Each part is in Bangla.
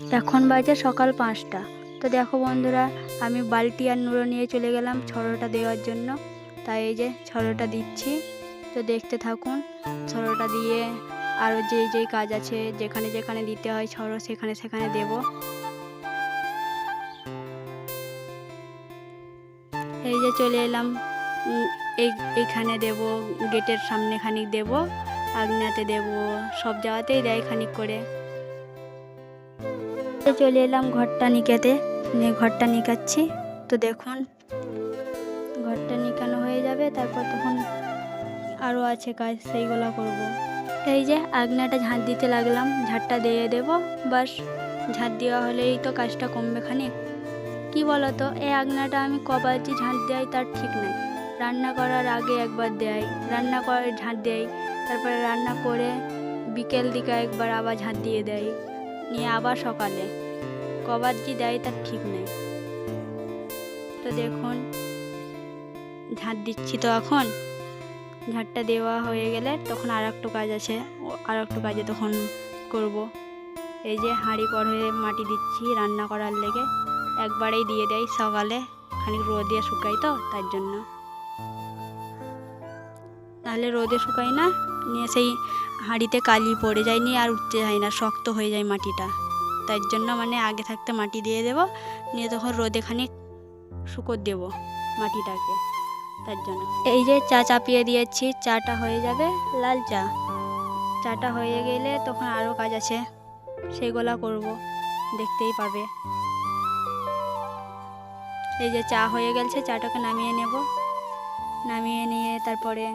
এখন বাজে সকাল পাঁচটা। তো দেখো বন্ধুরা, আমি বালতি আর নুড়ো নিয়ে চলে গেলাম ছড়োটা দেওয়ার জন্য। তাই এই যে ছড়োটা দিচ্ছি। তো দেখতে থাকুন ছড়োটা দিয়ে আরও যে যেই কাজ আছে, যেখানে যেখানে দিতে হয় ছড়ো সেখানে সেখানে দেব। এই যে চলে এলাম এই, এইখানে দেব, গেটের সামনে খানিক দেব আগনাতে দেব, সব জায়গাতেই দেয় খানিক করে। চলে এলাম ঘরটা নিকাতে। নিয়ে ঘরটা নিকাচ্ছি। তো দেখুন, ঘরটা নিকানো হয়ে যাবে, তারপর তখন আরও আছে কাজ, সেইগুলো করব। এই যে আগনাটা ঝাঁট দিতে লাগলাম, ঝাঁটটা দিয়ে দেব, বাস। ঝাঁট দেওয়া হলেই তো কাজটা কমবে খানিক। কি বলো তো এই আগনাটা আমি কবার যে ঝাঁট দেয় তার ঠিক নাই। রান্না করার আগে একবার দেয় রান্না করার ঝাঁট দেয় তারপরে রান্না করে বিকেল দিকে একবার আবার ঝাঁট দিয়ে দেয় নিয়ে আবার সকালে। কবার যে দেয় তার ঠিক নেই। তো দেখুন, ঝাঁট দিচ্ছি তো এখন। ঝাঁটটা দেওয়া হয়ে গেলে তখন আর একটু কাজ আছে। আর একটু কাজে তখন করব। এই যে হাঁড়ি কড়ে মাটি দিচ্ছি রান্না করার লেগে। একবারেই দিয়ে দেয় সকালে। খানিক রোদে শুকাই তো, তার জন্য। তাহলে রোদে শুকাই না। নিয়ে সেই হাঁড়িতে কালি পড়ে যায় নিয়ে আর উঠতে যায় না, শক্ত হয়ে যায় মাটিটা। তার জন্য মানে আগে থাকতে মাটি দিয়ে দেব, নিয়ে তখন রোদে খানিক শুকোর দেব মাটিটাকে তার জন্য। এই যে চা চাপিয়ে দিয়েছি, চাটা হয়ে যাবে লাল চা। চাটা হয়ে গেলে তখন আরও কাজ আছে, সেগুলা করব, দেখতেই পাবে। এই যে চা হয়ে গেছে, চাটাকে নামিয়ে নেব। নামিয়ে নিয়ে তারপরে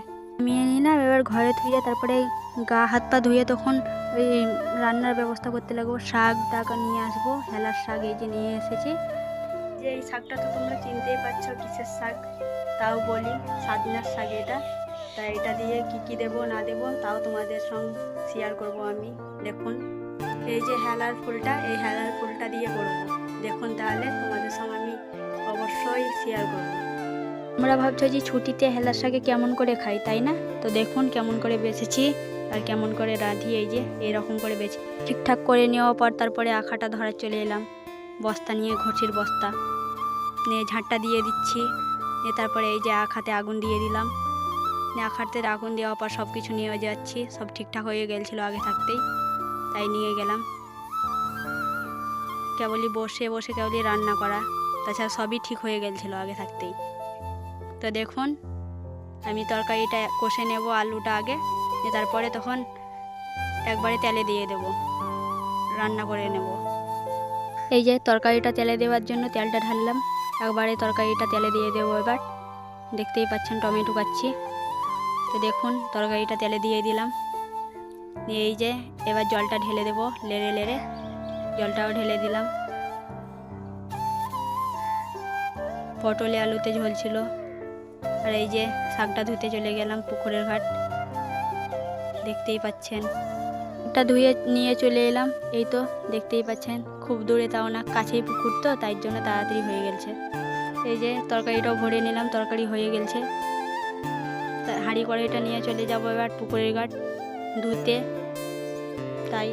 নামিয়ে নিলাম এবার ঘরে ধুয়ে তারপরে গা, হাত পা ধুয়ে তখন ওই রান্নার ব্যবস্থা করতে লাগবো। শাক টাকা নিয়ে আসব, হেলার শাক এই যে নিয়ে এসেছি। যে এই শাকটা তো তোমরা চিনতেই পারছ কিসের শাক, তাও বলি সাদনার শাক এটা। তাই এটা দিয়ে কি কি দেবো, না দেবো, তাও তোমাদের সঙ্গে শেয়ার করব আমি। দেখুন, এই যে হেলার ফুলটা, এই হেলার ফুলটা দিয়ে করব। দেখুন তাহলে তোমাদের সঙ্গে আমি অবশ্যই শেয়ার করব। আমরা ভাবছ যে ছুটিতে হেলার শাকে কেমন করে খাই, তাই না? তো দেখুন কেমন করে বেছেছি আর কেমন করে রাঁধি, এই যে এরকম করে বেছে ঠিকঠাক করে নেওয়ার পর তারপরে আখাটা ধরা চলে এলাম। বস্তা নিয়ে, ঘটির বস্তা। নিয়ে ঝাঁটটা দিয়ে দিচ্ছি। নিয়ে তারপরে এই যে আখাতে আগুন দিয়ে দিলাম। নিয়ে আখাতে আগুন দেওয়ার পর সব কিছু নিয়ে যাচ্ছি। সব ঠিকঠাক হয়ে গেছিল আগে থাকতেই, তাই নিয়ে গেলাম। কেবলই বসে বসে কেবলই রান্না করা। তাছাড়া সবই ঠিক হয়ে গেছিল আগে থাকতেই। তো দেখুন, আমি তরকারিটা কষে নেব আলুটা আগে তারপরে তখন একবারে তেলে দিয়ে দেব, রান্না করে নেব। এই যে তরকারিটা তেলে দেওয়ার জন্য তেলটা ঢাললাম, একবারে তরকারিটা তেলে দিয়ে দেবো এবার। দেখতেই পাচ্ছেন টমেটো কাচ্ছি। তো দেখুন, তরকারিটা তেলে দিয়ে দিলাম। দিয়ে এই যে এবার জলটা ঢেলে দেবো, লেড়ে লেড়ে জলটাও ঢেলে দিলাম। পটলে আলুতে ঝোল ছিল। আর এই যে শাকটা ধুতে চলে গেলাম পুকুরের ঘাট। দেখতেই পাচ্ছেন। শাকটা ধুয়ে নিয়ে চলে এলাম। এই তো দেখতেই পাচ্ছেন, খুব দূরে তাও না, কাছেই পুকুর তো, তাই জন্য তাড়াতাড়ি হয়ে গেছে এই যে তরকারিটাও ভরে নিলাম, তরকারি হয়ে গেছে হাঁড়ি কড়াইটা নিয়ে চলে যাব এবার পুকুরের ঘাট ধুতে। তাই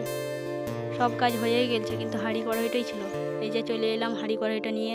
সব কাজ হয়েই গেছে কিন্তু হাঁড়ি কড়াইটাই ছিল। এই যে চলে এলাম হাঁড়ি কড়াইটা নিয়ে।